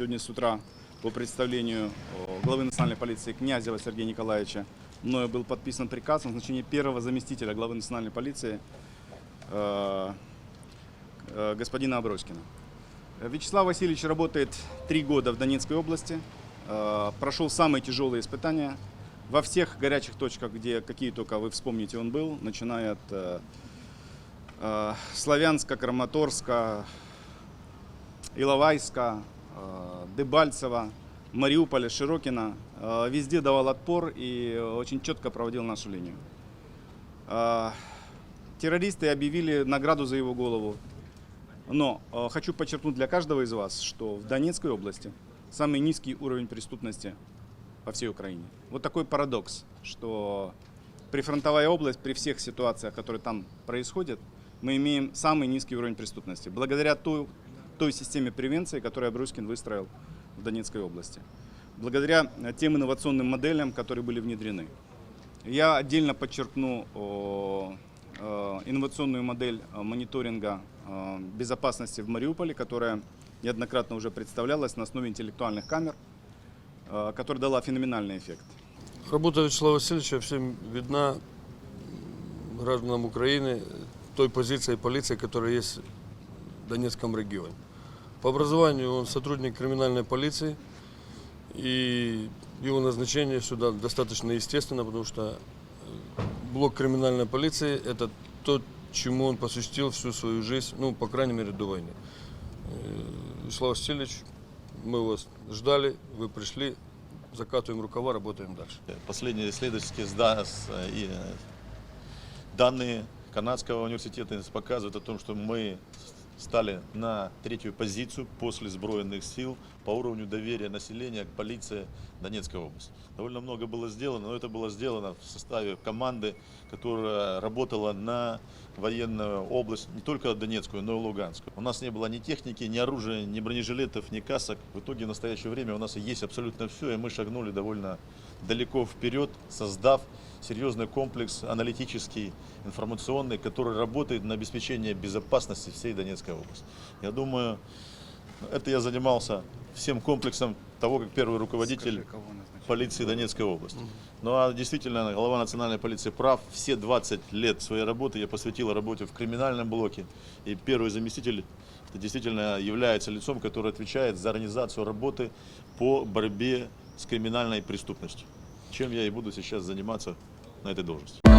сегодня с утра по представлению о, главы национальной полиции Князева Сергея Николаевича мною был подписан приказ о назначении первого заместителя главы национальной полиции э, э, господина Аброськина. Э, Вячеслав Васильевич работает три года в Донецкой области, э, прошел самые тяжелые испытания во всех горячих точках, где какие только вы вспомните он был, начиная от э, э, Славянска, Краматорска, Иловайска, э, Дебальцева, Мариуполя, Широкина. Э, Везде давал отпор и очень четко проводил нашу линию. Э, Террористы объявили награду за его голову. Но э, хочу подчеркнуть для каждого из вас, что в Донецкой области самый низкий уровень преступности по всей Украине. Вот такой парадокс, что прифронтовая область при всех ситуациях, которые там происходят, мы имеем самый низкий уровень преступности. Благодаря той, той системе превенции, которую Абруськин выстроил в Донецкой области. Благодаря э, тем инновационным моделям, которые были внедрены. Я отдельно подчеркну э, инновационную модель э, мониторинга безопасности в Мариуполе, которая неоднократно уже представлялась на основе интеллектуальных камер, которая дала феноменальный эффект. Работа Вячеслава Васильевича всем видна гражданам Украины той позиции полиции, которая есть в Донецком регионе. По образованию он сотрудник криминальной полиции, и его назначение сюда достаточно естественно, потому что э, блок криминальной полиции – это то, чему он посвятил всю свою жизнь, ну, по крайней мере, до войны. Э, Вячеслав Васильевич, мы вас ждали, вы пришли, закатываем рукава, работаем дальше. Последние исследовательские э, данные Канадского университета показывают о том, что мы стали на третью позицию после сбройных сил по уровню доверия населения к полиции Донецкой области. Довольно много было сделано, но это было сделано в составе команды, которая работала на военную область, не только Донецкую, но и Луганскую. У нас не было ни техники, ни оружия, ни бронежилетов, ни касок. В итоге в настоящее время у нас есть абсолютно все, и мы шагнули довольно далеко вперед, создав серьезный комплекс аналитический, информационный, который работает на обеспечение безопасности всей Донецкой области. Я думаю, это я занимался всем комплексом того, как первый руководитель полиции Донецкой области. Ну а действительно, глава национальной полиции прав. Все 20 лет своей работы я посвятил работе в криминальном блоке. И первый заместитель это действительно является лицом, который отвечает за организацию работы по борьбе с криминальной преступностью. Чем я и буду сейчас заниматься на этой должности.